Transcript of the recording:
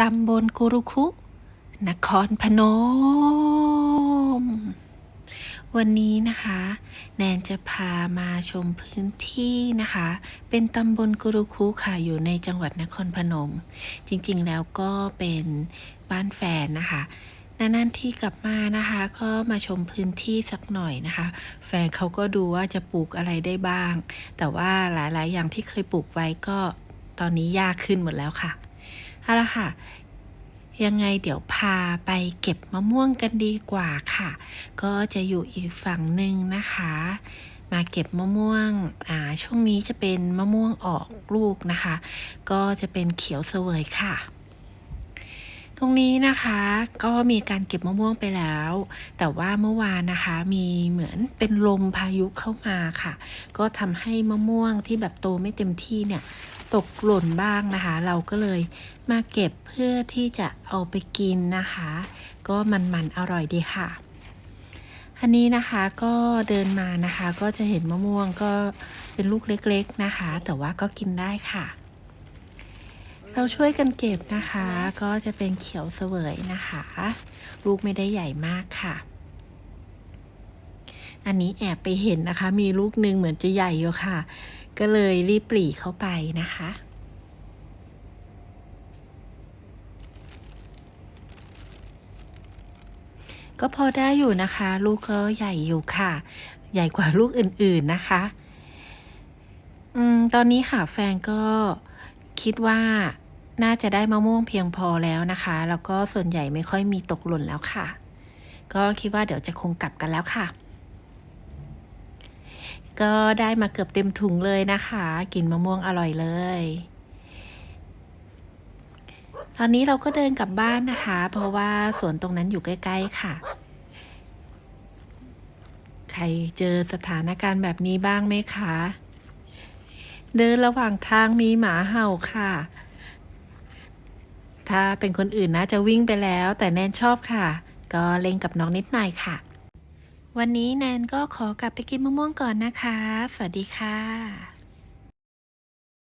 ตำบลกุรุคุ นครพนม วันนี้นะคะ แนนจะพามาชมพื้นที่นะคะ เป็นตำบลกุรุคุค่ะอยู่ในจังหวัดนครพนม จริงๆแล้วก็เป็นบ้านแฟนนะคะนานๆที่กลับมานะคะ ก็มาชมพื้นที่สักหน่อยนะคะ แฟนเขาก็ดูว่าจะปลูกอะไรได้บ้าง แต่ว่าหลายๆ อย่างที่เคยปลูกไว้ก็ตอนนี้ยากขึ้นหมดแล้วค่ะ เอาละค่ะ ยังไงเดี๋ยวพาไปเก็บมะม่วงกันดีกว่าค่ะ ก็จะอยู่อีกฝั่งหนึ่งนะคะ มาเก็บมะม่วงอ่าช่วงนี้จะเป็นมะม่วงออกลูกนะคะ ก็จะเป็นเขียวเสวยค่ะตรงนี้นะคะก็มีการเก็บมะม่วงไปแล้ว แต่ว่าเมื่อวานนะคะมีเหมือนเป็นลมพายุเข้ามาค่ะ ก็ทำให้มะม่วงที่แบบโตไม่เต็มที่เนี่ย ตกหล่นบ้างนะคะ เราก็เลยมาเก็บเพื่อที่จะเอาไปกินนะคะ ก็มันๆอร่อยดีค่ะอันนี้นะคะก็เดินมานะคะก็จะเห็นมะม่วงก็เป็นลูกเล็กๆนะคะ แต่ว่าก็กินได้ค่ะ เราช่วยกันเก็บนะคะ ก็จะเป็นเขียวเสวยนะคะ ลูกไม่ได้ใหญ่มากค่ะ อันนี้แอบไปเห็นนะคะ มีลูกหนึ่งเหมือนจะใหญ่อยู่ค่ะ ก็เลยรีบปลีเข้าไปนะคะ ก็พอได้อยู่นะคะ ลูกก็ใหญ่อยู่ค่ะ ใหญ่กว่าลูกอื่นๆนะคะ อืม ตอนนี้ค่ะแฟนก็คิดว่าน่าจะได้มะม่วงเพียงพอแล้วนะคะ แล้วก็ส่วนใหญ่ไม่ค่อยมีตกหล่นแล้วค่ะ ก็คิดว่าเดี๋ยวจะคงกลับกันแล้วค่ะ ก็ได้มาเกือบเต็มถุงเลยนะคะ กินมะม่วงอร่อยเลย ตอนนี้เราก็เดินกลับบ้านนะคะ เพราะว่าสวนตรงนั้นอยู่ใกล้ ๆ ค่ะ ใครเจอสถานการณ์แบบนี้บ้างไหมคะ เดินระหว่างทางมีหมาเห่าค่ะ ถ้าเป็นคนอื่นนะจะวิ่งไปแล้ว แต่แนนชอบค่ะ ก็เล่นกับน้องนิดหน่อยค่ะ วันนี้แนนก็ขอกลับไปกินมะม่วงก่อนนะคะ สวัสดีค่ะ